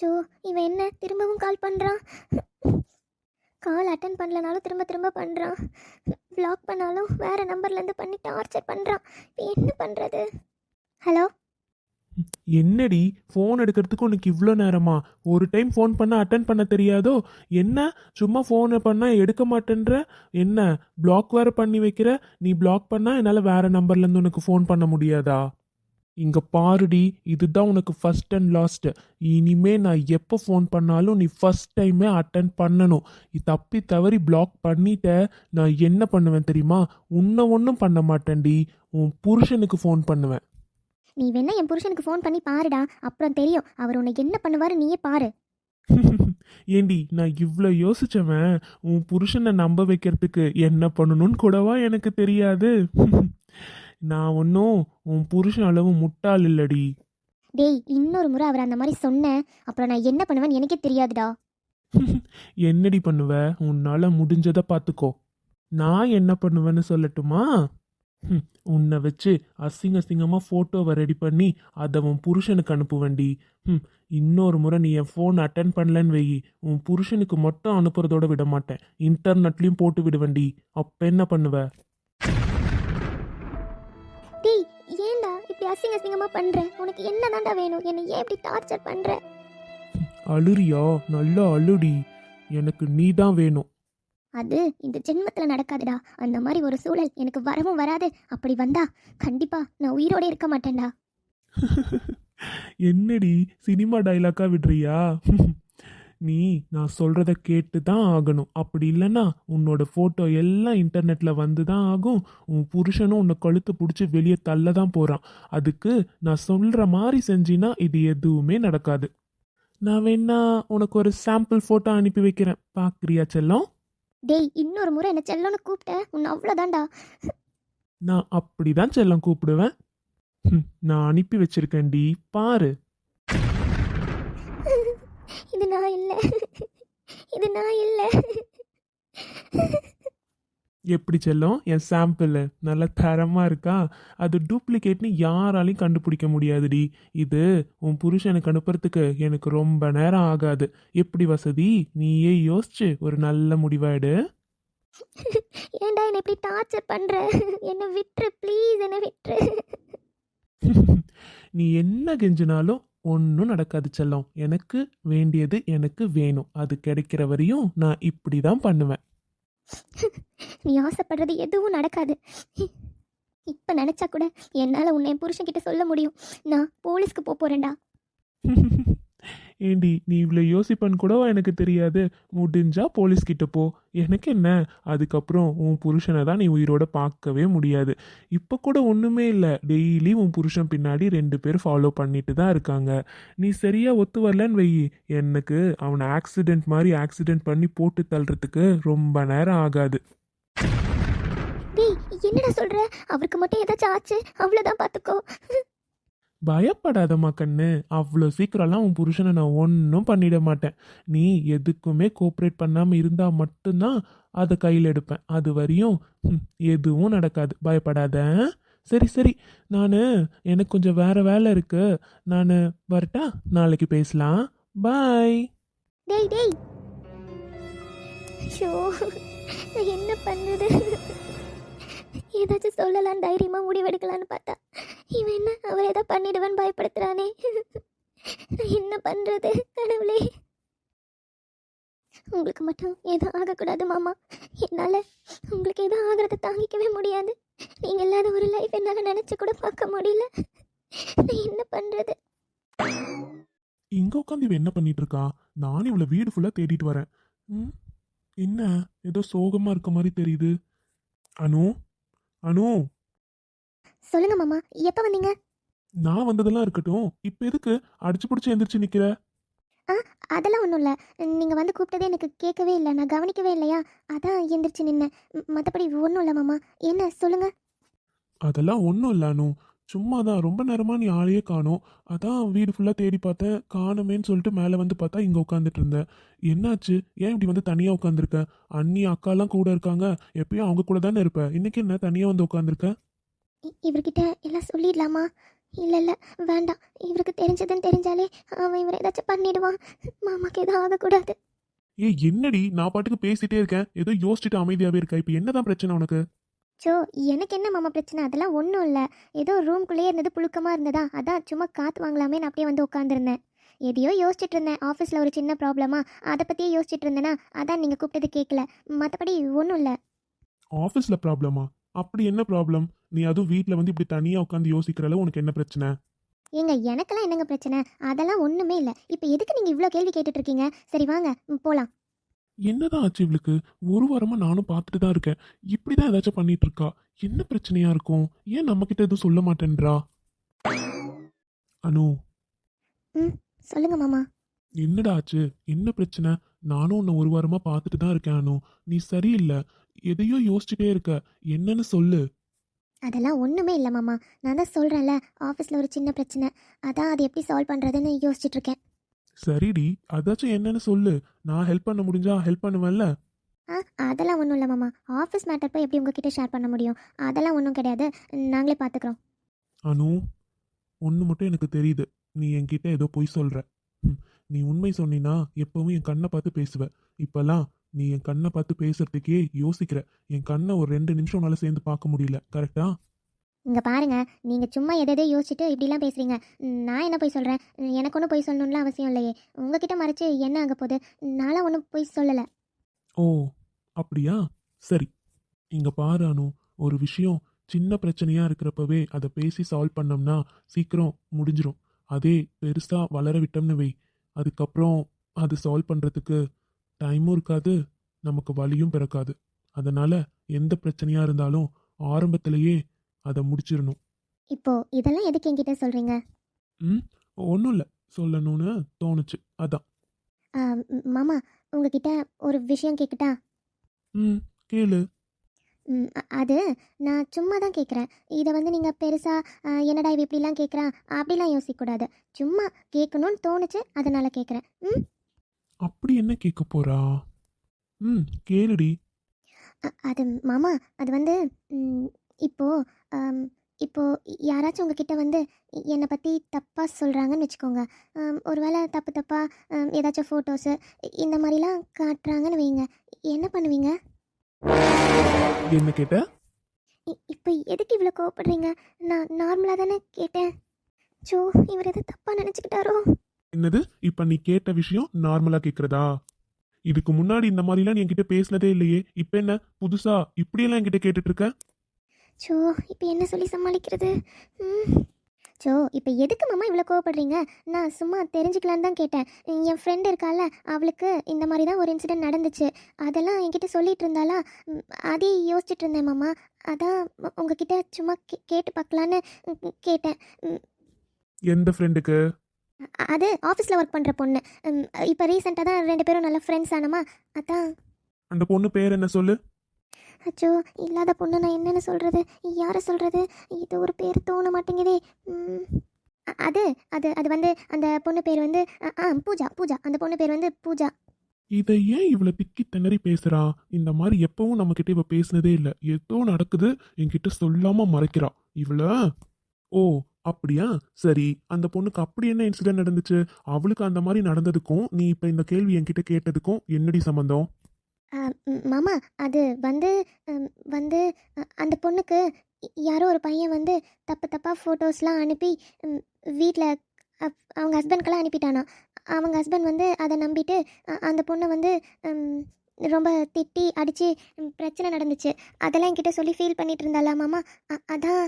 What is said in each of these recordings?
அச்சோ இவன் என்ன? திரும்பவும் கால் பண்ணுறான் கால் அட்டன் பண்ணலனாலும் திரும்ப திரும்ப பண்ணுறான் பிளாக் பண்ணாலும் வேறு நம்பர்லேருந்து பண்ணி டார்ச்சர் பண்ணுறான் இப்போ என்ன பண்ணுறது ஹலோ என்னடி? ஃபோன் எடுக்கிறதுக்கு உனக்கு இவ்வளோ நேரமா? ஒரு டைம் ஃபோன் பண்ண அட்டன் பண்ண தெரியாதோ? என்ன? சும்மா ஃபோனை பண்ணால் எடுக்க மாட்டேன்ற? என்ன? பிளாக் வேற பண்ணி வைக்கிற? நீ பிளாக் பண்ணால் என்னால் வேற நம்பர்லேருந்து உனக்கு ஃபோன் பண்ண முடியாதா? இங்கே பாருடி இதுதான் உனக்கு ஃபர்ஸ்ட் அண்ட் லாஸ்ட் இனிமே நான் எப்போ ஃபோன் பண்ணாலும் நீ ஃபர்ஸ்ட் டைமே அட்டன் பண்ணணும். நீ தப்பி தவறி பிளாக் பண்ணிட்ட நான் என்ன பண்ணுவேன் தெரியுமா? உன்னை ஒன்றும் பண்ண மாட்டேன்டி. உன் புருஷனுக்கு ஃபோன் பண்ணுவேன். நீ வேணா என் புருஷனுக்கு ஃபோன் பண்ணி பாருடா. அப்புறம் தெரியும் அவர் உன்னை என்ன பண்ணுவாரு நீயே பாரு. ஏண்டி நான் இவ்வளோ யோசிச்சவன். உன் புருஷனை நம்ப வைக்கிறதுக்கு என்ன பண்ணணும்னு கூடவா எனக்கு தெரியாது. நான் ஒன்றும் உன் புருஷன் அளவு முட்டாள் இல்லடி. டேய் இன்னொரு முறை அவர் அந்த மாதிரி சொன்னேன் அப்புறம் நான் என்ன பண்ணுவேன்னு எனக்கே தெரியாதுடா. என்னடி பண்ணுவ? உன்னால முடிஞ்சதை பார்த்துக்கோ நான் என்ன பண்ணுவேன்னு சொல்லட்டுமா? உன்னை வச்சு அசிங்க அசிங்கமாக ஃபோட்டோவை ரெடி பண்ணி அதை உன் புருஷனுக்கு அனுப்புவேன்டி. ம் இன்னொரு முறை நீ என் ஃபோன் அட்டன் பண்ணலன்னு வெயி உன் புருஷனுக்கு மட்டும் அனுப்புறதோட விட மாட்டேன். இன்டர்நெட்லேயும் போட்டு விடுவேன்டி. அப்போ என்ன பண்ணுவ? இப்படி அசிங்க அசிங்கமா பண்ற? உனக்கு என்னதான்டா வேணும்? என்னை ஏன் இப்படி டார்ச்சர் பண்ற? அழுறியா? நல்லா அழுடி. எனக்கு நீ தான் வேணும். அது இந்த ஜென்மத்துல நடக்காதுடா. அந்த மாதிரி ஒரு சூழல் எனக்கு வரவும் வராது. அப்படி வந்தா கண்டிப்பா நான் உயிரோட இருக்க மாட்டேன்டா. என்னடி? சினிமா டைலாக்கா விடுறியா? நீ நான் சொல்றத கேட்டு தான் ஆகணும். அப்படி இல்லைன்னா உன்னோட ஃபோட்டோ எல்லாம் இன்டர்நெட்ல வந்து தான் ஆகும். உன் புருஷனும் உன்னை கழுத்து பிடிச்சி வெளியே தள்ள தான் போறான். அதுக்கு நான் சொல்ற மாதிரி செஞ்சினா இது எதுவுமே நடக்காது. நான் வேணா உனக்கு ஒரு சாம்பிள் ஃபோட்டோ அனுப்பி வைக்கிறேன். பார்க்குறியா செல்லம்? டேய் இன்னொரு முறை என்ன செல்லோன்னு கூப்பிட்ட. உன்னை அவ்வளோதான்டா நான் அப்படிதான் செல்லம் கூப்பிடுவேன். நான் அனுப்பி வச்சிருக்கேன்டி. பாரு. இது நான் இல்லை. இது நான் இல்லை. எப்படி செல்லம்? என் சாம்பிள் நல்ல தரமா இருக்கா? அது டூப்ளிகேட்னு யாராலையும் கண்டுபிடிக்க முடியாதுடி. இது உன் புருஷனுக்கு அனுப்புறதுக்கு எனக்கு ரொம்ப நேரம் ஆகாது. எப்படி வசதி? நீயே யோசிச்சு ஒரு நல்ல முடிவாயிடு ஏன்டா என்னை இப்படி டார்ச்சர் பண்ற? என்னை விட்டுரு ப்ளீஸ் என்னை விட்டுரு. நீ என்ன கெஞ்சினாலும் ஒன்றும் நடக்காது செல்லம். எனக்கு வேண்டியது எனக்கு வேணும். அது கிடைக்கிற வரையும் நான் இப்படி தான் பண்ணுவேன். நீ ஆசைப்படுறது எதுவும் நடக்காது. இப்போ நினச்சா கூட என்னால் உன்னை என் புருஷன்கிட்ட சொல்ல முடியும். நான் போலீஸ்க்கு போக போகிறேன்டா ஏண்டி நீ இவ்வளோ யோசிப்பன்னு கூட எனக்கு தெரியாது? முடிஞ்சா போலீஸ் கிட்ட போ. எனக்கு என்ன? அதுக்கப்புறம் உன் புருஷனை தான் நீ உயிரோட பார்க்கவே முடியாது. இப்போ கூட ஒன்றுமே இல்லை. டெய்லி உன் புருஷன் பின்னாடி ரெண்டு பேர் ஃபாலோ பண்ணிட்டு தான் இருக்காங்க. நீ சரியாக ஒத்து வரலன்னு வெயி எனக்கு அவனை ஆக்சிடெண்ட் மாதிரி ஆக்சிடெண்ட் பண்ணி போட்டு தள்ளுறதுக்கு ரொம்ப நேரம் ஆகாது. என்னடா சொல்ற? அவருக்கு மட்டும் ஏதாச்சும் ஆச்சு. அவ்வளோதான் பார்த்துக்கோ பயப்படாதம்மா கண்ணு. அவ்வளோ சீக்கிரம்லாம் உன் புருஷனை நான் ஒன்றும் பண்ணிட மாட்டேன். நீ எதுக்குமே கோஆப்ரேட் பண்ணாமல் இருந்தால் மட்டும்தான் அதை கையில் எடுப்பேன். அது வரையும் எதுவும் நடக்காது. பயப்படாத. சரி சரி. நான் எனக்கு கொஞ்சம் வேற வேலை இருக்கு. நான் வரட்டா? நாளைக்கு பேசலாம். பாய் டேய் டேய். ஷோ என்ன பண்ணுது ஏதாச்சும் சொல்லலாம் தைரியமாக முடிவெடுக்கலான்னு பார்த்தா இவன் என்ன அவர் ஏதோ பண்ணிடுவேன்னு பயப்படுத்துகிறானே என்ன பண்ணுறது கடவுளே. உங்களுக்கு மட்டும் எதுவும் ஆகக்கூடாது மாமா. என்னால் உங்களுக்கு எதுவும் ஆகிறத தாங்கிக்கவே முடியாது. நீங்கள் இல்லாத ஒரு லைஃப் என்னால் நினச்சி கூட பார்க்க முடியல. நான் என்ன பண்ணுறது இங்க உட்காந்து இவ என்ன பண்ணிட்டு இருக்கா? நானும் இவளை வீடு ஃபுல்லா தேடிட்டு வரேன். ம், என்ன? ஏதோ சோகமா இருக்க மாதிரி தெரியுது. அனு? அனு! சொல்லுங்க மாமா எப்போ வந்தீங்க? நான் வந்ததெல்லாம் இருக்கட்டும். இப்ப எதுக்கு? அடிச்சு பிடிச்சி எந்திரிச்சு நிக்கிற? அதெல்லாம் ஒன்றும் இல்லை. நீங்கள் வந்து கூப்பிட்டதே எனக்கு கேட்கவே இல்லை. நான் கவனிக்கவே இல்லையா? அதான் எந்திரிச்சு நின்னேன். மற்றபடி ஒன்றும் இல்லை மாமா. என்ன சொல்லுங்கள் அதெல்லாம் ஒன்றும் இல்ல அனு. சும்மா தான் ரொம்ப நேரமா நீ ஆளையே காணோம். அதான் வீடு ஃபுல்லா தேடி பார்த்தேன் காணுமேன்னு சொல்லிட்டு மேலே வந்து பார்த்தா இங்க உட்காந்துட்டு இருந்தேன். என்னாச்சு? ஏன் இப்படி வந்து தனியா உட்காந்துருக்க அண்ணி அக்காலாம் கூட இருக்காங்க. எப்பயும் அவங்க கூட தானே இருப்ப. இன்னைக்கு என்ன தனியா வந்து உட்காந்துருக்க இவர்கிட்ட எல்லாம் சொல்லிடலாமா? இல்லை இல்லை வேண்டாம். இவருக்கு தெரிஞ்சதுன்னு தெரிஞ்சாலே அவன் இவரை ஏதாச்சும் பண்ணிடுவான். மாமாக்கு எதுவும் ஆகக்கூடாது. ஏய் என்னடி? நான் பாட்டுக்கு பேசிட்டே இருக்கேன். ஏதோ யோசிச்சுட்டு அமைதியாவே இருக்க. இப்போ என்னதான் பிரச்சனை உனக்கு? சோ எனக்கு என்ன மாமா பிரச்சனை? அதெல்லாம் ஒன்றும் இல்லை. ஏதோ ரூம்குள்ளேயே இருந்தது புழுக்கமாக இருந்ததா? அதான் சும்மா காற்று வாங்கலாமே நான் அப்படியே வந்து உட்காந்துருந்தேன் எதையோ யோசிச்சுட்டு இருந்தேன். ஆஃபீஸில் ஒரு சின்ன ப்ராப்ளமா அதை பற்றியே யோசிச்சுட்டு இருந்தேனா? அதான் நீங்கள் கூப்பிட்டது கேட்கல மற்றபடி ஒன்றும் இல்லை. ஆஃபீஸ்ல ப்ராப்ளமா அப்படி என்ன ப்ராப்ளம் நீ அதுவும் வீட்டில் வந்து இப்படி தனியாக உட்காந்து யோசிக்கிறல உனக்கு என்ன பிரச்சனை? ஏங்க எனக்கெல்லாம் என்னங்க பிரச்சனை? அதெல்லாம் ஒன்றுமே இல்லை. இப்போ எதுக்கு நீங்கள் இவ்வளோ கேள்வி கேட்டுட்டு இருக்கீங்க? சரி வாங்க போகலாம் என்னதான் ஆச்சு இவளுக்கு? ஒரு வாரமா நானும் பார்த்துட்டு தான் இருக்கேன். இப்படிதான் ஏதாச்சும் பண்ணிட்டு இருக்கா? என்ன பிரச்சனையா இருக்கும்? ஏன் நம்ம கிட்ட எதுவும் சொல்ல மாட்டேன்றா? அனு. சொல்லுங்க மாமா. என்னடா ஆச்சு? என்ன பிரச்சனை? நானும் உன்னை ஒரு வாரமா பார்த்துட்டு தான் இருக்கேன் அனு. நீ சரியில்லை. எதையோ யோசிச்சுட்டே இருக்க. என்னன்னு சொல்லு. அதெல்லாம் ஒன்றுமே இல்லை மாமா. நான் தான் சொல்கிறேன்ல ஆஃபீஸில் ஒரு சின்ன பிரச்சனை. அதான் அது எப்படி சால்வ் பண்ணுறதுன்னு யோசிச்சுட்டு இருக்கேன். சரிடி அதாச்சும் என்னன்னு சொல்லு. நான் ஹெல்ப் பண்ண முடிஞ்சா ஹெல்ப் பண்ணுவேன்ல. ஆ அதெல்லாம் ஒன்றும் இல்லை மாமா. ஆஃபீஸ் மேட்டர் போய் எப்படி உங்ககிட்ட ஷேர் பண்ண முடியும்? அதெல்லாம் ஒன்றும் கிடையாது. நாங்களே பார்த்துக்குறோம் அனு ஒன்று மட்டும் எனக்கு தெரியுது. நீ என்கிட்ட ஏதோ பொய் சொல்ற. ம், நீ உண்மை சொன்னினா எப்பவும் என் கண்ணை பார்த்து பேசுவ. இப்பெல்லாம் நீ என் கண்ணை பார்த்து பேசுறதுக்கே யோசிக்கிற. என் கண்ணை ஒரு ரெண்டு நிமிஷம் உன்னால சேர்ந்து பார்க்க முடியல. கரெக்டா இங்கே பாருங்க நீங்கள் சும்மா எதை யோசிச்சுட்டு இப்படிலாம் பேசுகிறீங்க நான் என்ன போய் சொல்கிறேன் எனக்கு ஒன்றும் போய் சொல்லணும்லாம் அவசியம் இல்லையே. உங்ககிட்ட மறைச்சு என்ன ஆக போகுது? நானும் ஒன்றும் போய் சொல்லலை. ஓ அப்படியா? சரி. இங்கே பாரு அனு. ஒரு விஷயம் சின்ன பிரச்சனையாக இருக்கிறப்பவே அதை பேசி சால்வ் பண்ணோம்னா சீக்கிரம் முடிஞ்சிடும் அதே பெருசாக வளர விட்டோம்னு வை. அதுக்கப்புறம் அது சால்வ் பண்ணுறதுக்கு டைமும் இருக்காது நமக்கு வலியும் பிறக்காது. அதனால் எந்த பிரச்சனையாக இருந்தாலும் ஆரம்பத்திலேயே அதை முடிச்சிடணும் இப்போ இதெல்லாம் எதுக்கு என்கிட்ட சொல்கிறீங்க ம் ஒன்றும் இல்லை. சொல்லணும்னு தோணுச்சு. அதான். மாமா உங்ககிட்ட ஒரு விஷயம் கேட்கட்டா ம் கேளு. ம், அ- அது நான் சும்மா தான் கேட்குறேன் இதை வந்து நீங்கள் பெருசாக என்னடா இவ இப்படிலாம் கேட்குறான் அப்படிலாம் யோசிக்கக்கூடாது. சும்மா கேட்கணும்னு தோணுச்சு அதனால் கேட்குறேன் ம்? அப்படி என்ன கேட்க போறா? ம் கேளுடி. அ- அது மாமா அது வந்து ம், இப்போ இப்போ யாராச்சும் உங்ககிட்ட வந்து என்னை பற்றி தப்பாக சொல்கிறாங்கன்னு வச்சுக்கோங்க. ஆம், ஒருவேளை தப்பு தப்பாக ஏதாச்சும் ஃபோட்டோஸு இந்த மாதிரிலாம் காட்டுறாங்கன்னு வைங்க. என்ன பண்ணுவீங்க? என்ன கேட்ட? இப்போ எதுக்கு இவ்வளோ கோவப்படுறீங்க? நான் நார்மலாக தானே கேட்டேன். சோ இவர் எதை தப்பாக நினச்சிக்கிட்டாரோ? என்னது? இப்ப நீ கேட்ட விஷயம் நார்மலா கேக்குறதா? இதுக்கு முன்னாடி இந்த மாதிரிலாம் நீ என்கிட்ட பேசினதே இல்லையே. இப்ப என்ன? புதுசா? இப்படியெல்லாம் என்கிட்ட கேட்டுட்டு இருக்க? சோ இப்போ என்ன சொல்லி சமாளிக்கிறது. சோ இப்போ எதுக்கு மாமா இவ்வளோ கோவப்படுறீங்க? நான் சும்மா தெரிஞ்சுக்கலான்னு தான் கேட்டேன். என் ஃப்ரெண்ட் இருக்கால அவளுக்கு இந்த மாதிரி தான் ஒரு இன்சிடென்ட் நடந்துச்சு. அதெல்லாம் என்கிட்ட சொல்லிட்டு இருந்தாளா? ம், அதே யோசிச்சுட்டு இருந்தேன் மாமா. அதான் உங்ககிட்ட சும்மா கேட்டு பார்க்கலான்னு கேட்டேன். எந்த ஃப்ரெண்டுக்கு அது ஆஃபீஸில் ஒர்க் பண்ணுற பொண்ணு. இப்போ ரீசெண்டாக தான் ரெண்டு பேரும் நல்ல ஃப்ரெண்ட்ஸ் ஆனமா? அதான். அந்த பொண்ணு பேர் என்ன சொல்லு? அச்சோ இல்லாத பொண்ணு நான் என்னென்னு சொல்கிறது யாரை சொல்கிறது இது ஒரு பேர் தோண மாட்டேங்குதே. ம், அது அது அது வந்து அந்த பொண்ணு பேர் வந்து ஆ பூஜா பூஜா. அந்த பொண்ணு பேர் வந்து பூஜா. இதை ஏன் இவ்வளோ திக்கி திணறி பேசுகிறா இந்த மாதிரி எப்பவும் நம்மக்கிட்ட இவள் பேசுனதே பேசினதே இல்ல. ஏதோ நடக்குது என்கிட்ட சொல்லாமல் மறைக்கிறா. இவ்வளோ ஓ அப்படியா? சரி அந்த பொண்ணுக்கு அப்படி என்ன இன்சிடென்ட் நடந்துச்சு? அவளுக்கு அந்த மாதிரி நடந்ததுக்கும் நீ இப்போ இந்த கேள்வி என்கிட்ட கேட்டதுக்கும் என்னடி சம்பந்தம்? மாமா அது வந்து வந்து அந்த பொண்ணுக்கு யாரோ ஒரு பையன் வந்து தப்பு தப்பாக ஃபோட்டோஸ்லாம் அனுப்பி வீட்டில் அவங்க ஹஸ்பண்ட்கெல்லாம் அனுப்பிட்டானா? அவங்க ஹஸ்பண்ட் வந்து அதை நம்பிட்டு அந்த பொண்ணை வந்து ரொம்ப திட்டி அடித்து பிரச்சனை நடந்துச்சு. அதெல்லாம் என்கிட்ட சொல்லி ஃபீல் பண்ணிகிட்டு இருந்தாளா மாமா? அதான்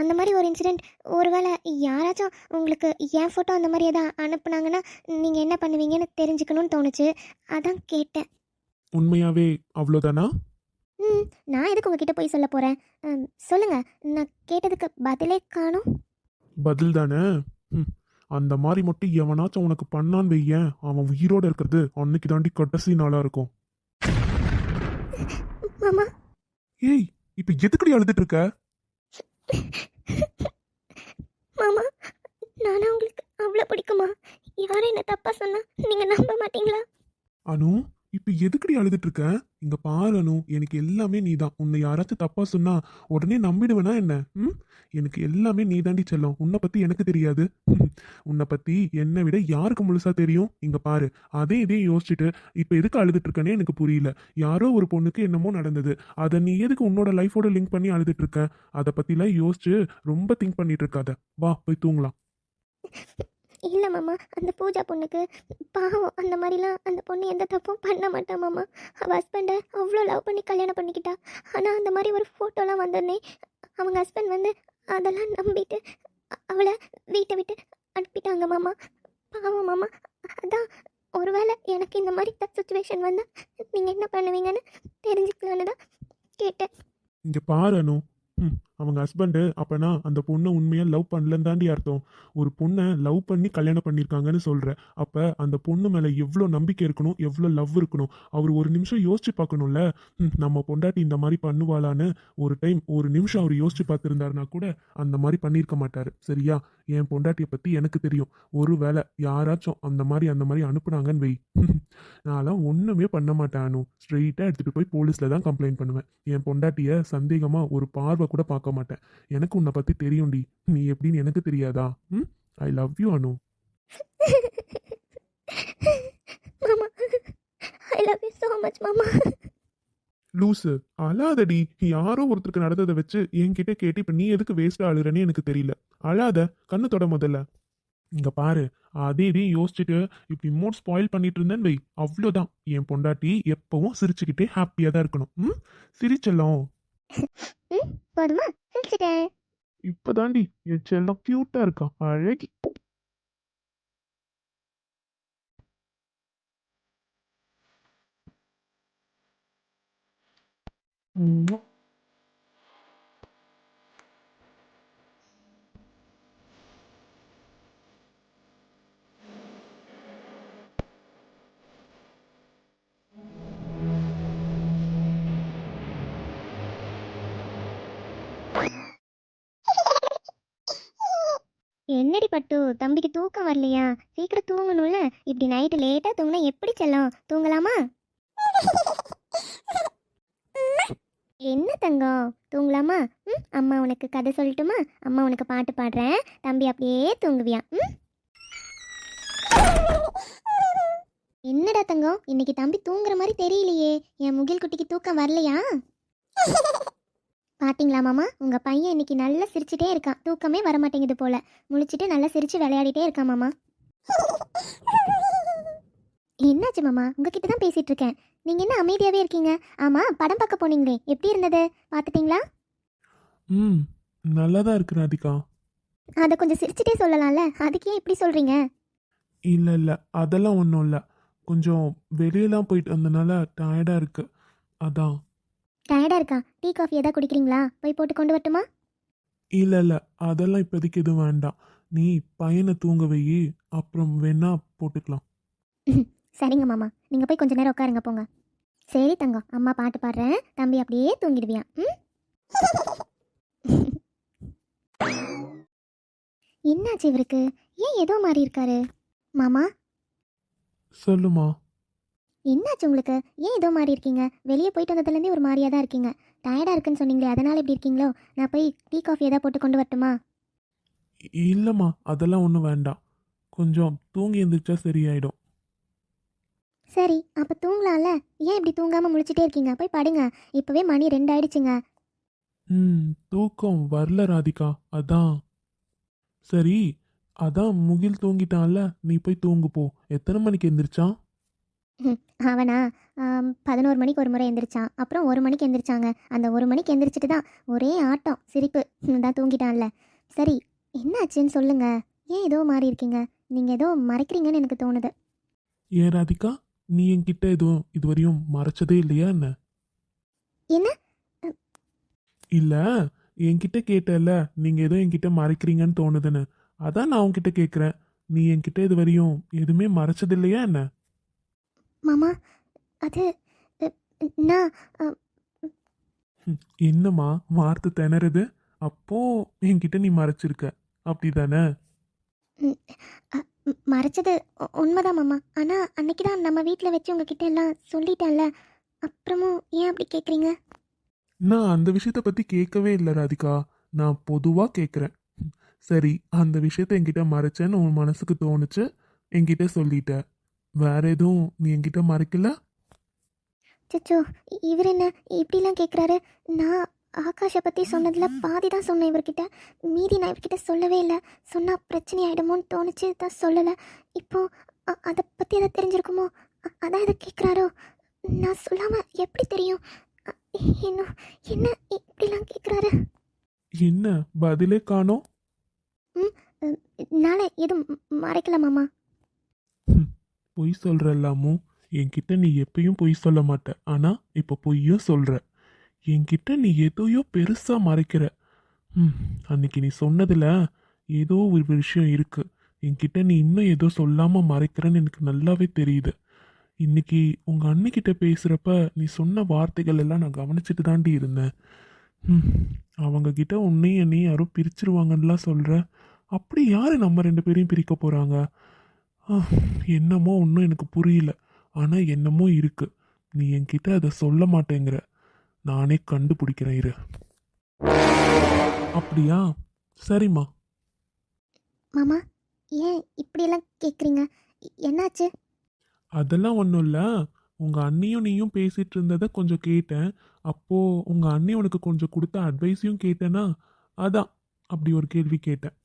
அந்த மாதிரி ஒரு இன்சிடெண்ட் ஒருவேளை யாராச்சும் உங்களுக்கு என் ஃபோட்டோ அந்த மாதிரி எதாவது அனுப்புனாங்கன்னா நீங்கள் என்ன பண்ணுவீங்கன்னு தெரிஞ்சுக்கணும்னு தோணுச்சு. அதான் கேட்டேன். உண்மையாவே அவ்வளோதானா? ம் நான் எதுக்கு உங்ககிட்ட போய் சொல்ல போகிறேன் சொல்லுங்கள் நான் கேட்டதுக்கு பதிலே காணும். பதில் தானே? ம், அந்த மாதிரி மட்டும் எவனாச்சும் உனக்கு பண்ணான்னு வையேன். அவன் உயிரோட இருக்கிறது அன்னைக்கு தாண்டி கடைசி நாளா இருக்கும். மாமா. ஏய் இப்ப எதுக்குடி அழுதுட்டு இருக்க? மாமா நானா உங்களுக்கு அவ்வளோ பிடிக்குமா? யாரும் என்ன தப்பாக சொன்னா நீங்கள் நம்ப மாட்டீங்களா? அனு இப்ப எதுக்குடி அழுதுட்டு இருக்க இங்க பாரணும் எனக்கு எல்லாமே நீதான். உன்னை யாராச்சும் தப்பா சொன்னா உடனே நம்பிடுவேனா என்ன? ம்? எனக்கு எல்லாமே நீ தாண்டி செல்லும். உன்னை பத்தி எனக்கு தெரியாது. உன்னை பத்தி என்னை விட யாருக்கு முழுசா தெரியும்? இங்க பாரு. அதே இதே யோசிச்சுட்டு இப்ப எதுக்கு அழுதுட்டு இருக்கனே எனக்கு புரியல. யாரோ ஒரு பொண்ணுக்கு என்னமோ நடந்தது. அதை நீ எதுக்கு உன்னோட லைஃபோட லிங்க் பண்ணி அழுதுட்டு இருக்க அதை பத்திலாம் யோசிச்சு ரொம்ப திங்க் பண்ணிட்டு இருக்காத வா போய் தூங்கலாம். இல்லை மாமா அந்த பூஜா பொண்ணுக்கு பாவம் அந்த மாதிரிலாம் அந்த பொண்ணு எந்த தப்பும் பண்ண மாட்டா மாமா. அவள் ஹஸ்பண்டை அவ்வளோ லவ் பண்ணி கல்யாணம் பண்ணிக்கிட்டா. ஆனால் அந்த மாதிரி ஒரு ஃபோட்டோலாம் வந்தோடனே அவங்க ஹஸ்பண்ட் வந்து அதெல்லாம் நம்பிட்டு அவளை வீட்டை விட்டு அனுப்பிட்டாங்க மாமா. பாவம் மாமா. அதான் ஒருவேளை எனக்கு இந்த மாதிரி சுச்சுவேஷன் வந்தால் நீங்கள் என்ன பண்ணுவீங்கன்னு தெரிஞ்சுக்கலான்னு தான் கேட்டேன். இங்கே பாரு ம், அவங்க ஹஸ்பண்டு அப்பனா அந்த பொண்ணை உண்மையாக லவ் பண்ணலன்னு தாண்டி அர்த்தம். ஒரு பொண்ணை லவ் பண்ணி கல்யாணம் பண்ணியிருக்காங்கன்னு சொல்கிற அப்போ அந்த பொண்ணு மேலே எவ்வளோ நம்பிக்கை இருக்கணும் எவ்வளோ லவ் இருக்கணும்? அவர் ஒரு நிமிஷம் யோசிச்சு பார்க்கணும்ல. ம், நம்ம பொண்டாட்டி இந்த மாதிரி பண்ணுவாளான்னு ஒரு டைம் ஒரு நிமிஷம் அவர் யோசிச்சு பார்த்துருந்தாருனா கூட அந்த மாதிரி பண்ணியிருக்க மாட்டார். சரியா? என் பொண்டாட்டியை பற்றி எனக்கு தெரியும். ஒரு வேளை யாராச்சும் அந்த மாதிரி அந்த மாதிரி அனுப்புனாங்கன்னு வை. நான்லாம் ஒன்றுமே பண்ண மாட்டேன் ஸ்ட்ரெயிட்டாக எடுத்துகிட்டு போய் போலீஸில் தான் கம்ப்ளைண்ட் பண்ணுவேன். என் பொண்டாட்டிய சந்தேகமாக ஒரு பார்வை கூட பார்க்க மாட்டேன். எனக்கு உன்னை பற்றி தெரியும்டி. நீ எப்படின்னு எனக்கு தெரியாதா? ம்? I love you Anu. மாமா I love you so much மாமா. லூசு அழாதடி. யாரோ ஒருத்தருக்கு நடந்ததை வச்சு என்கிட்ட கேட்டு இப்போ நீ எதுக்கு வேஸ்ட்டாக அழுறேன்னு எனக்கு தெரியல. அழாத கண்ணு தொட முதல்ல. இங்க பாரு அதே இதையும் யோசிச்சுட்டு இப்படி மூட் ஸ்பாயில் பண்ணிட்டு இருந்தேன்னு வை. அவ்வளோதான். என் பொண்டாட்டி எப்பவும் சிரிச்சுக்கிட்டே ஹாப்பியாக தான் இருக்கணும். ம்? சிரிச்செல்லாம். இப்பதாண்டி என் செல்லம் கியூட்டா இருக்கா? அழகி. உம்மா. என்னடி பட்டு தம்பிக்கு தூக்கம் வரலையா? சீக்கிரம் தூங்கணும்ல? இப்படி நைட்டு லேட்டாக தூங்கினா எப்படி செல்லம்? தூங்கலாமா? என்ன தங்கம்? தூங்கலாமா? ம் அம்மா உனக்கு கதை சொல்லட்டுமா? அம்மா உனக்கு பாட்டு பாடுறேன். தம்பி அப்படியே தூங்குவியா? ம்? என்னடா தங்கம்? இன்னைக்கு தம்பி தூங்குற மாதிரி தெரியலையே. என் முகில் குட்டிக்கு தூக்கம் வரலையா? பாத்தீங்களா மாமா? உங்க பையன் இன்னைக்கு நல்லா சிரிச்சுட்டே இருக்கான். தூக்கமே வர மாட்டேங்குது போல. முழிச்சிட்டு நல்லா சிரிச்சு விளையாடிட்டே இருக்கான் மாமா. என்னாச்சு மாமா? உங்ககிட்ட தான் பேசிட்டு இருக்கேன். நீங்க என்ன அமைதியாவே இருக்கீங்க? ஆமா படம் பார்க்க போனீங்களே. எப்படி இருந்தது? பார்த்துட்டீங்களா ம் நல்லா தான் இருக்கு ராதிகா அதை கொஞ்சம் சிரிச்சுட்டே சொல்லலாம்ல. அதுக்கு ஏன் இப்படி சொல்றீங்க? இல்ல இல்ல. அதெல்லாம் ஒன்றும் இல்லை. கொஞ்சம் வெளியெல்லாம் போயிட்டு வந்தனால டயர்டா இருக்கு. அதான். டயர்டா இருக்கா? டீ காஃபி ஏதாவது குடிக்கிறீங்களா? போய் போட்டு கொண்டு வரட்டுமா? இல்ல இல்ல. அதெல்லாம் இப்போதைக்கு எதுவும் வேண்டாம். நீ பையனை தூங்க வை. அப்புறம் வேணா போட்டுக்கலாம். சரிங்க மாமா. நீங்க போய் கொஞ்ச நேரம் உட்காருங்க போங்க. சரி தங்கம். அம்மா பாட்டு பாடுறேன். தம்பி அப்படியே தூங்கிடுவியா ம்? என்னாச்சு இவருக்கு? ஏன் ஏதோ மாதிரி இருக்காரு? மாமா? சொல்லுமா. என்னாச்சு உங்களுக்கு? ஏன் ஏதோ மாதிரி இருக்கீங்க? வெளியே போயிட்டு வந்ததுலேருந்தே ஒரு மாதிரியா தான் இருக்கீங்க. டயர்டாக இருக்குன்னு சொன்னீங்களே அதனால இப்படி இருக்கீங்களோ? நான் போய் டீ காஃபி ஏதாவது போட்டு கொண்டு வரட்டுமா? இல்லைம்மா அதெல்லாம் ஒன்றும் வேண்டாம். கொஞ்சம் தூங்கி எந்திரிச்சா சரியாயிடும். சரி அப்போ தூங்கலாம்ல? ஏன் இப்படி தூங்காமல் முழிச்சிட்டே இருக்கீங்க? போய் படுங்க. இப்போவே மணி ரெண்டு ஆயிடுச்சுங்க ம் தூக்கம் வரல ராதிகா. அதான். சரி அதான் முகில் தூங்கிட்டான்ல. நீ போய் தூங்கு போ. எத்தனை மணிக்கு எந்திரிச்சான்? அவனா? பதினோரு மணிக்கு ஒரு முறை எந்திரிச்சான். அப்புறம் ஒரு மணிக்கு எந்திரிச்சாங்க. அந்த ஒரு மணிக்கு எந்திரிச்சிட்டு தான் ஒரே ஆட்டம் சிரிப்பு. தான் தூங்கிட்டான்ல. சரி என்னாச்சுன்னு சொல்லுங்க. ஏன் ஏதோ மாறி இருக்கீங்க? நீங்கள் ஏதோ மறைக்கிறீங்கன்னு எனக்கு தோணுது. ஏன் ராதிகா? நீ என்கிட்ட எதுவும் இதுவரையும் மறைச்சதே இல்லையா என்ன? என்ன? இல்ல என்கிட்ட கேட்டல நீங்க ஏதோ என்கிட்ட மறைக்கிறீங்கன்னு தோணுதுன்னு. அதான் நான் உன்கிட்ட கேக்குறேன். நீ என்கிட்ட இதுவரையும் எதுவுமே மறைச்சது இல்லையா என்ன? மாமா அது நான் என்னம்மா வார்த்தை திணறுது? அப்போ என்கிட்ட நீ மறைச்சிருக்க. அப்படிதானே? மறைச்சது உண்மைதான் மாமா. ஆனால் அன்னைக்கு தான் நம்ம வீட்டில் வச்சு உங்ககிட்ட எல்லாம் சொல்லிட்டேன்ல. அப்புறமும் ஏன் அப்படி கேட்குறீங்க நான் அந்த விஷயத்தை பற்றி கேட்கவே இல்லை ராதிகா. நான் பொதுவாக கேட்குறேன் சரி அந்த விஷயத்த என்கிட்ட மறைச்சேன்னு உன் மனசுக்கு தோணுச்சு என்கிட்ட சொல்லிட்ட. வேற எதுவும் நீ என்கிட்ட மறைக்கல? சச்சோ இவர் என்ன இப்படிலாம் கேட்குறாரு நான் ஆகாஷை பற்றி சொன்னதில் பாதி தான் சொன்னேன் இவர்கிட்ட. மீதி நான் இவர்கிட்ட சொல்லவே இல்லை. சொன்னால் பிரச்சனை ஆகிடுமோன்னு தோணுச்சு தான் சொல்லலை. இப்போ அ- அதை பற்றி எதாவது தெரிஞ்சிருக்குமோ? அதான் இதை கேட்குறாரோ நான் சொல்லாமல் எப்படி தெரியும்? இன்னும் என்ன இப்படிலாம் கேட்குறாரு என்ன பதிலே காணோம்? நாளை எதுவும் ம- மறைக்கல மாமா. பொய் சொல்கிறல்லாமோ என்கிட்ட நீ எப்பயும் பொய் சொல்ல மாட்ட. ஆனால் இப்போ பொய்யும் சொல்கிற என்கிட்ட நீ எதையோ பெருசாக மறைக்கிற. ம் அன்னைக்கு நீ சொன்னதில் ஏதோ ஒரு விஷயம் இருக்குது என்கிட்ட நீ இன்னும் ஏதோ சொல்லாமல் மறைக்கிறேன்னு எனக்கு நல்லாவே தெரியுது. இன்னைக்கு உங்கள் அண்ணிக்கிட்ட பேசுகிறப்ப நீ சொன்ன வார்த்தைகள் எல்லாம் நான் கவனிச்சுட்டு தாண்டி இருந்தேன். ம் அவங்க கிட்ட உன்னையும் என்னையும் யாரும் பிரிச்சிருவாங்கன்னுலாம் சொல்கிற அப்படி யார் நம்ம ரெண்டு பேரையும் பிரிக்க போகிறாங்க என்னமோ ஒன்றும் எனக்கு புரியல. ஆனால் என்னமோ இருக்கு. நீ என்கிட்ட அதை சொல்ல மாட்டேங்கிற. நானே கண்டுபிடிக்கிறேன் இரு. அப்படியா? சரிம்மா. மாமா ஏன் இப்படியெல்லாம் கேட்குறீங்க என்னாச்சு? அதெல்லாம் ஒன்றும் இல்லை. உங்கள் அண்ணியும் நீயும் பேசிகிட்டு இருந்ததை கொஞ்சம் கேட்டேன். அப்போது உங்கள் அண்ணி உனக்கு கொஞ்சம் கொடுத்த அட்வைஸையும் கேட்டேனா? அதான் அப்படி ஒரு கேள்வி கேட்டேன்.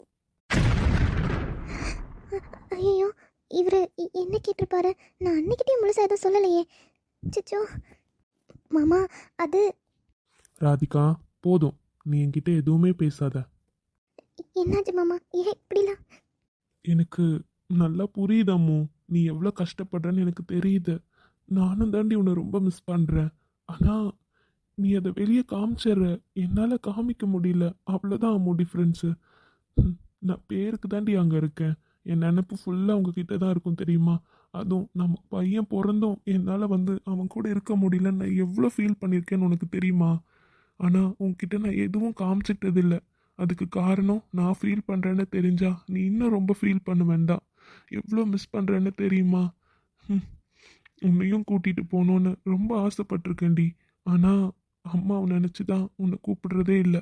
இவர் என்ன கேட்டிருப்பாரு? நான் அன்னைக்கிட்டே முழுசா எதுவும் சொல்லலையே. சிச்சோ. மாமா அது ராதிகா போதும். நீ என்கிட்ட எதுவுமே பேசாத. என்னாச்சு மாமா? ஏன் இப்படிலாம்? எனக்கு நல்லா புரியுது அம்மு. நீ எவ்வளோ கஷ்டப்படுறன்னு எனக்கு தெரியுது. நானும் தாண்டி உன்னை ரொம்ப மிஸ் பண்ணுறேன் ஆனால் நீ அதை வெளியே காமிச்சிடுற என்னால் காமிக்க முடியல. அவ்வளோதான் அம்மு டிஃப்ரென்ஸு நான் பேருக்கு தாண்டி அங்கே இருக்கேன். என் நினப்பு ஃபுல்லாக உங்ககிட்ட தான் இருக்கும் தெரியுமா? அதுவும் நம்ம பையன் பிறந்தும் என்னால் வந்து அவன் கூட இருக்க முடியலன்னு நான் எவ்வளோ ஃபீல் பண்ணியிருக்கேன்னு உனக்கு தெரியுமா? ஆனால் உன்கிட்ட நான் எதுவும் காமிச்சிட்டதில்லை. அதுக்கு காரணம் நான் ஃபீல் பண்ணுறேன்னு தெரிஞ்சா நீ இன்னும் ரொம்ப ஃபீல் பண்ண எவ்வளோ மிஸ் பண்ணுறேன்னு தெரியுமா? ம். உன்னையும் கூட்டிகிட்டு போகணுன்னு ரொம்ப ஆசைப்பட்டிருக்கேன்டி. ஆனால் அம்மாவை நினச்சி தான் உன்னை கூப்பிடுறதே இல்லை.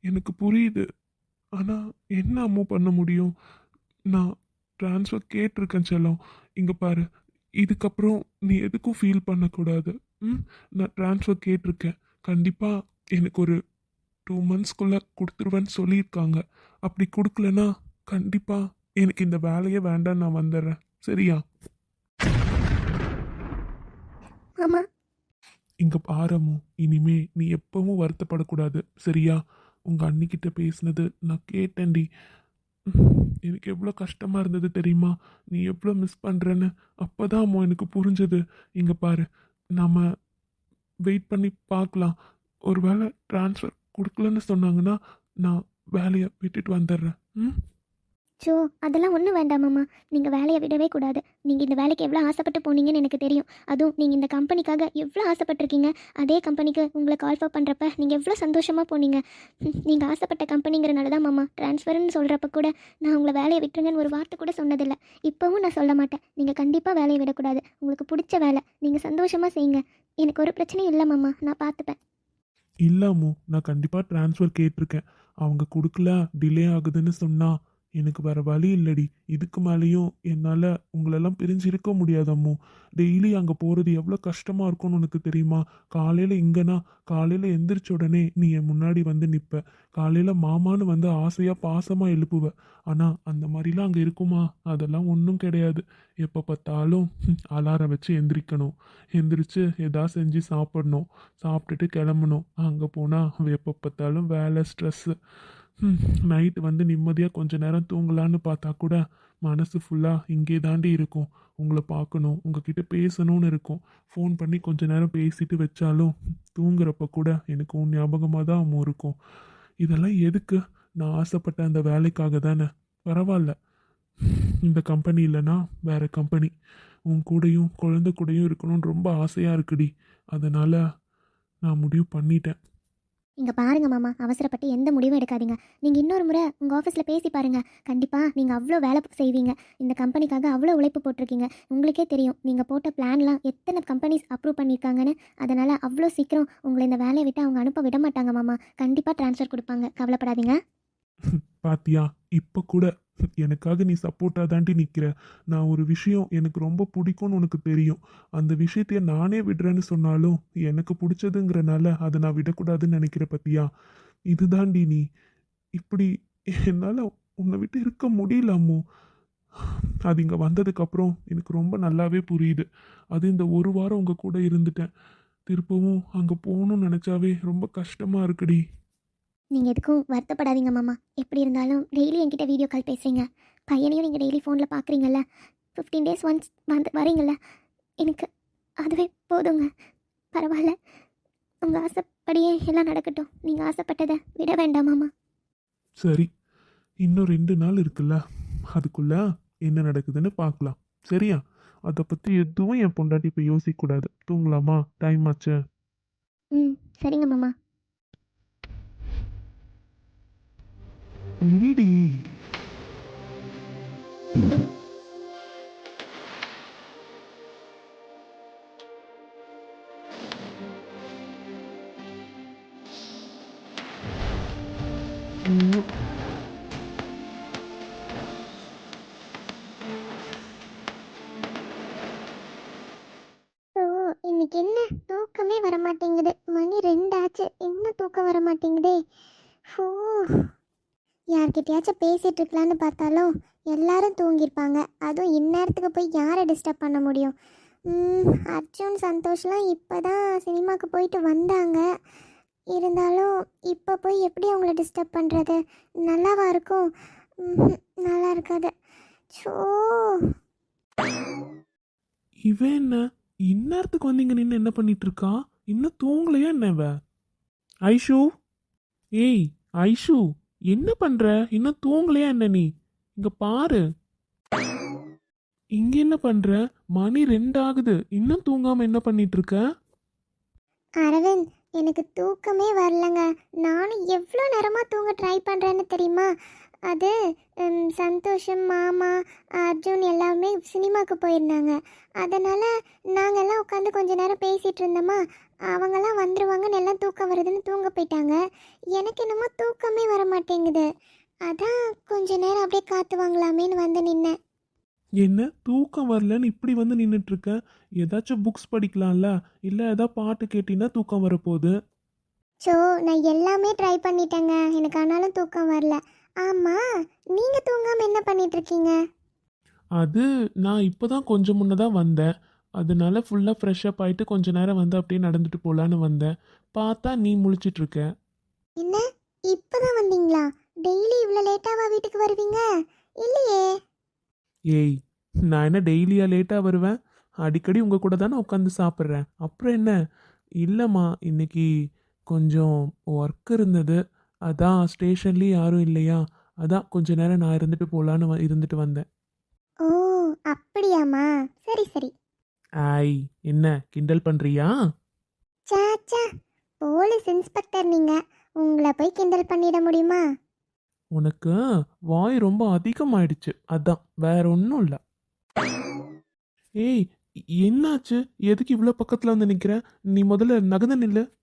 எனக்கு புரியுது. ஆனால் என்ன அம்மா பண்ண முடியும்? நான் ட்ரான்ஸ்ஃபர் கேட்டிருக்கேன் செல்லம். இங்கே பாரு. இதுக்கப்புறம் நீ எதுக்கும் ஃபீல் பண்ணக்கூடாது. ம்? நான் ட்ரான்ஸ்ஃபர் கேட்டிருக்கேன். கண்டிப்பாக எனக்கு ஒரு டூ மந்த்ஸ்க்குள்ளே கொடுத்துருவேன்னு சொல்லியிருக்காங்க. அப்படி கொடுக்கலனா கண்டிப்பாக எனக்கு இந்த வேலையே வேண்டாம் நான் வந்துடுறேன். சரியா? இங்கே பாரமு இனிமே நீ எப்பவும் வருத்தப்படக்கூடாது. சரியா? உங்கள் அண்ணிக்கிட்ட பேசினது நான் கேட்டேன்டி. எனக்கு எவ்வளோ கஷ்டமாக இருந்தது தெரியுமா? நீ எவ்வளோ மிஸ் பண்ணுறேன்னு அப்போ தான் அம்மா எனக்கு புரிஞ்சது. இங்கே பாரு நம்ம வெயிட் பண்ணி பார்க்கலாம். ஒரு வேளை ட்ரான்ஸ்ஃபர் கொடுக்கலன்னு சொன்னாங்கன்னா நான் வேலையை விட்டுட்டு வந்துடுறேன். ம்? சோ அதெல்லாம் ஒன்றும் வேண்டாமாம்மா நீங்கள் வேலையை விடவே கூடாது. நீங்கள் இந்த வேலைக்கு எவ்வளோ ஆசைப்பட்டு போனீங்கன்னு எனக்கு தெரியும். அதுவும் நீங்கள் இந்த கம்பெனிக்காக எவ்வளோ ஆசைப்பட்டிருக்கீங்க? அதே கம்பெனிக்கு உங்களை கால் ஃபர் பண்ணுறப்ப நீங்கள் எவ்வளோ சந்தோஷமாக போனீங்க? நீங்கள் ஆசைப்பட்ட கம்பெனிங்கிறனால தான் மாமா. ட்ரான்ஸ்ஃபர்னு சொல்கிறப்ப கூட நான் உங்களை வேலையை விட்டுருங்கன்னு ஒரு வார்த்தை கூட சொன்னதில்லை. இப்போவும் நான் சொல்ல மாட்டேன். நீங்கள் கண்டிப்பாக வேலையை விடக்கூடாது. உங்களுக்கு பிடிச்ச வேலை. நீங்கள் சந்தோஷமாக செய்யுங்க. எனக்கு ஒரு பிரச்சனையும் இல்லை மாமா. நான் பார்த்துப்பேன். இல்லாமோ நான் கண்டிப்பாக ட்ரான்ஸ்ஃபர் கேட்டிருக்கேன். அவங்க கொடுக்கல டிலே ஆகுதுன்னு சொன்னா எனக்கு வேற வழி இல்லடி. இதுக்கு மேலேயும் என்னால் உங்களெல்லாம் பிரிஞ்சு இருக்க முடியாதம்மோ. டெய்லி அங்கே போகிறது எவ்வளோ கஷ்டமாக இருக்கும்னு உனக்கு தெரியுமா? காலையில் இங்கேனா காலையில் எந்திரிச்ச உடனே நீ என் முன்னாடி வந்து நிற்ப காலையில் மாமான்னு வந்து ஆசையாக பாசமாக எழுப்புவ. ஆனால் அந்த மாதிரிலாம் அங்கே இருக்குமா? அதெல்லாம் ஒன்றும் கிடையாது. எப்போ பார்த்தாலும் அலாரம் வச்சு எந்திரிக்கணும். எந்திரிச்சு எதா செஞ்சு சாப்பிடணும். சாப்பிட்டுட்டு கிளம்பணும். அங்கே போனால் எப்போ பார்த்தாலும் வேலை ஸ்ட்ரெஸ்ஸு நைட்டு வந்து நிம்மதியாக கொஞ்ச நேரம் தூங்கலான்னு பார்த்தா கூட மனசு ஃபுல்லாக இங்கே தாண்டி இருக்கும். உங்களை பார்க்கணும் உங்ககிட்ட பேசணும்னு இருக்கும். ஃபோன் பண்ணி கொஞ்ச நேரம் பேசிட்டு வச்சாலும் தூங்குறப்ப கூட எனக்கு உன் ஞாபகமாக தான் அம்மா இருக்கும். இதெல்லாம் எதுக்கு? நான் ஆசைப்பட்ட அந்த வேலைக்காக தானே. பரவாயில்ல. இந்த கம்பெனி இல்லைன்னா வேற கம்பெனி உன் கூடயும் குழந்தை கூடயும் இருக்கணும்னு ரொம்ப ஆசையாக இருக்குடி. அதனால் நான் முடிவு பண்ணிட்டேன். இங்கே பாருங்க மாமா அவசரப்பட்டு எந்த முடிவும் எடுக்காதீங்க. நீங்கள் இன்னொரு முறை உங்கள் ஆஃபீஸில் பேசி பாருங்க. கண்டிப்பாக நீங்கள் அவ்வளோ வேலை செய்வீங்க. இந்த கம்பெனிக்காக அவ்வளோ உழைப்பு போட்டிருக்கீங்க. உங்களுக்கே தெரியும் நீங்கள் போட்ட பிளான்லாம் எத்தனை கம்பெனிஸ் அப்ரூவ் பண்ணியிருக்காங்கன்னு அதனால் அவ்வளோ சீக்கிரம் உங்களை இந்த வேலையை விட்டு அவங்க அனுப்ப விட மாட்டாங்க மாமா. கண்டிப்பாக ட்ரான்ஸ்ஃபர் கொடுப்பாங்க. கவலைப்படாதீங்க. பாத்தியா இப்போ கூட எனக்காக நீ சப்போர்ட்டாக தாண்டி நிற்கிற நான் ஒரு விஷயம் எனக்கு ரொம்ப பிடிக்கும்னு உனக்கு தெரியும். அந்த விஷயத்தைய நானே விடுறேன்னு சொன்னாலும் எனக்கு பிடிச்சதுங்கிறனால அதை நான் விடக்கூடாதுன்னு நினைக்கிற பத்தியா? இதுதாண்டி நீ. இப்படி என்னால் உன்னை விட்டு இருக்க முடியல அது இங்கே வந்ததுக்கப்புறம் எனக்கு ரொம்ப நல்லாவே புரியுது. அது இந்த ஒரு வாரம் உங்கள் கூட இருந்துட்டேன். திருப்பவும் அங்கே போகணும்னு நினச்சாவே ரொம்ப கஷ்டமாக இருக்குடி. நீங்கள் எதுக்கும் வருத்தப்படாதீங்க மாமா. எப்படி இருந்தாலும் டெய்லி என்கிட்ட வீடியோ கால் பேசுகிறீங்க பையனையும் நீங்கள் டெய்லி ஃபோனில் பார்க்குறீங்கல்ல ஃபிஃப்டீன் டேஸ் ஒன்ஸ் வந்து வரீங்கல்ல. எனக்கு அதுவே போதுங்க. பரவாயில்ல. உங்கள் ஆசைப்படியே எல்லாம் நடக்கட்டும். நீங்கள் ஆசைப்பட்டதை விட வேண்டாம் மாமா. சரி. இன்னும் ரெண்டு நாள் இருக்குல்ல. அதுக்குள்ள என்ன நடக்குதுன்னு பார்க்கலாம் சரியா? அதை பற்றி எதுவும் என் பொண்டாட்டி இப்போ யோசிக்கக்கூடாது. தூங்கலாமா? டைம் ஆச்சு. ம் சரிங்க மாமா. இடி ஓ யார்கிட்டயாச்சும் பேசிகிட்டு இருக்கலான்னு பார்த்தாலும் எல்லாரும் தூங்கியிருப்பாங்க. அதுவும் இந்நேரத்துக்கு போய் யாரை டிஸ்டர்ப் பண்ண முடியும்? அர்ஜுன் சந்தோஷ்லாம் இப்போ தான் சினிமாவுக்கு போயிட்டு வந்தாங்க. இருந்தாலும் இப்போ போய் எப்படி அவங்கள டிஸ்டர்ப் பண்ணுறது நல்லாவா இருக்கும்? நல்லா இருக்காது. ஸோ இவன் என்ன? இந்நேரத்துக்கு வந்து இங்கே நின்று என்ன பண்ணிட்டு இருக்கா இன்னும் தூங்கலையா என்ன ஐஷு? ஏய் ஐஷு? என்ன பண்ற? இன்னும் தூங்கலையா என்ன நீ? இங்க பாரு. இங்க என்ன பண்ற? மணி ரெண்டு ஆகுது இன்னும் தூங்காம என்ன பண்ணிட்டு இருக்க அரவிந்த் எனக்கு தூக்கமே வரலங்க. நானும் எவ்வளோ நேரமாக தூங்க ட்ரை பண்ணுறேன்னு தெரியுமா? அது சந்தோஷம் மாமா அர்ஜுன் எல்லாமே சினிமாவுக்கு போயிருந்தாங்க. அதனால் நாங்கள்லாம் உட்காந்து கொஞ்ச நேரம் பேசிகிட்டு இருந்தோமா அவங்கெல்லாம் வந்துருவாங்கன்னு எல்லாம் தூக்கம் வருதுன்னு தூங்க போயிட்டாங்க. எனக்கு என்னமோ தூக்கமே வர மாட்டேங்குது அதான் கொஞ்ச நேரம் அப்படியே காத்து வாங்கலாமேன்னு வந்து நின்னேன். என்ன? தூக்கம் வரலன்னு இப்படி வந்து நின்றுட்டு இருக்க ஏதாச்சும் புக்ஸ் படிக்கலாம்ல? இல்ல ஏதாவது பாட்டு கேட்டீங்கன்னா தூக்கம் வரப்போகுது? ஸோ நான் எல்லாமே ட்ரை பண்ணிட்டேங்க. எனக்கு ஆனாலும் தூக்கம் வரல. ஆமாம் நீங்கள் தூங்காமல் என்ன பண்ணிட்டு இருக்கீங்க அது நான் இப்போதான் கொஞ்சம் முன்ன தான் வந்தேன். அதனால ஃபுல்லாக ஃப்ரெஷ்அப் ஆயிட்டு கொஞ்ச நேரம் வந்து அப்படியே நடந்துட்டு போகலான்னு வந்தேன். பார்த்தா நீ முழிச்சிட்டு இருக்க என்ன? இப்பதான் வந்தீங்களா? டெய்லி இவ்வளோ லேட்டாவா வீட்டுக்கு வருவீங்க? இல்லையே. ஏய் நான் என்ன டெய்லியா லேட்டாக வருவேன்? அடிக்கடி உங்கள் கூட தானே உட்காந்து சாப்பிட்றேன். அப்புறம் என்ன? இல்லைம்மா இன்னைக்கு கொஞ்சம் ஒர்க் இருந்தது. அதான் ஸ்டேஷன்லேயும் யாரும் இல்லையா? அதான் கொஞ்ச நேரம் நான் இருந்துட்டு போகலான்னு வ- இருந்துட்டு வந்தேன். ஓ அப்படியாம்மா. சரி சரி. ஆய் என்ன கிண்டல் பண்ணுறியா சாச்சா போலீஸ் இன்ஸ்பெக்டர் நீங்க. உங்களை போய் கிண்டல் பண்ணிட முடியுமா? உனக்கு வாய் ரொம்ப அதிகமாயிடுச்சு. அதான் வேற ஒன்றும் இல்லை. ஏய் என்னாச்சு? எதுக்கு இவ்வளோ பக்கத்தில் வந்து நிற்கிற நீ முதல்ல நகர்ந்து நில்லு.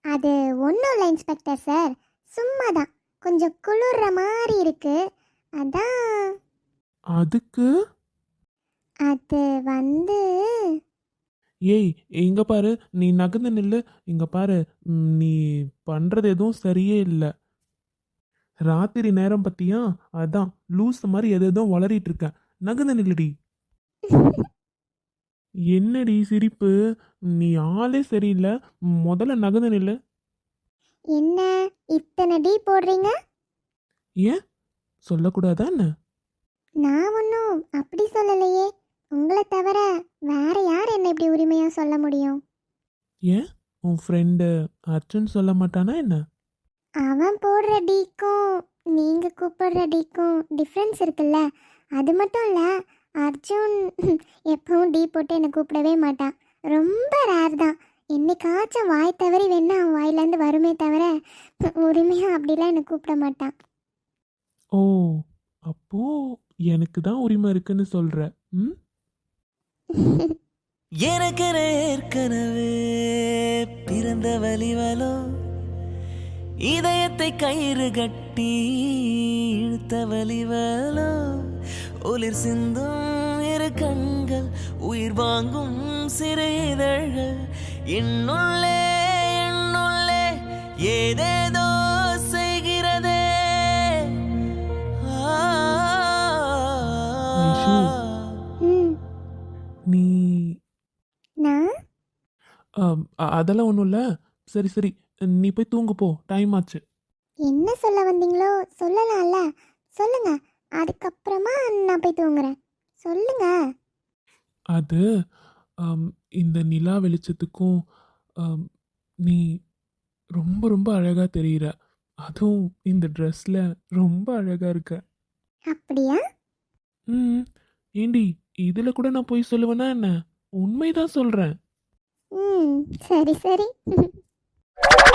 அது ஒன்றும் இல்லை இன்ஸ்பெக்டர் சார். சும்மா தான் கொஞ்சம் குளிர்ற மாதிரி இருக்கு. அதான். அதுக்கு? அது வந்து ஏய் இங்க பாரு. நீ நகர்ந்து நில்லு. இங்க பாரு. ம், நீ பண்றது எதுவும் சரியே இல்லை. ராத்திரி நேரம் பத்தியா? அதான். லூஸ் மாதிரி எது எதுவும் வளரிட்டு இருக்க. நகர்ந்து நில்லுடி. என்னடி சிரிப்பு? நீ ஆளே சரியில்லை. முதல்ல நகர்ந்து நில்லு. என்ன இத்தனை டீ போடுறீங்க? ஏன்? சொல்லக்கூடாதா என்ன? நான் ஒன்றும் அப்படி சொல்லலையே. உங்களை தவிர வேற யார் என்ன இப்படி உரிமையா சொல்ல முடியும்? ஏன்? உன் ஃப்ரெண்டு அர்ஜுன் சொல்ல மாட்டானா என்ன? அவன் போடுற டீக்கும் நீங்க கூப்பிடுற டீக்கும் டிஃப்ரென்ஸ் இருக்குல்ல. அது மட்டும் இல்லை அர்ஜுன் எப்பவும் டீ போட்டு என்னை கூப்பிடவே மாட்டான். ரொம்ப ரேர் தான். என்னைக்காச்சும் வாய் தவறி வேணா அவன் வாயிலேருந்து வருமே தவிர உரிமையாக அப்படிலாம் என்னை கூப்பிட மாட்டான். ஓ அப்போ எனக்கு தான் உரிமை இருக்குன்னு சொல்ற. ம்? எனக்கு ஏற்கனவே பிறந்த வலிவலோ இதயத்தை கயிறு கட்டி இழுத்த வலிவலோ ஒளிர் சிந்தும் இரு கண்கள் உயிர் வாங்கும் சிறு இதழ்கள் என்னுள்ளே என்னுள்ளே ஏதேதோ செய்கிறதே. ம். நீ நான் ஆம், அ- அதெல்லாம் ஒன்றும் இல்லை. சரி சரி. நீ போய் தூங்கு போ. டைம் ஆச்சு. என்ன சொல்ல வந்தீங்களோ சொல்லலாம்ல. சொல்லுங்க. அதுக்கப்புறமா நான் போய் தூங்குறேன். சொல்லுங்க. அது ஆம், இந்த நிலா வெளிச்சத்துக்கும் நீ ரொம்ப ரொம்ப அழகாக தெரியுற. அதுவும் இந்த ட்ரெஸ்ல ரொம்ப அழகாக இருக்க. அப்படியா? ம். ஏண்டி இதில் கூட நான் போய் சொல்லுவேனா என்ன? உண்மைதான் சொல்கிறேன் ம். சரி சரி.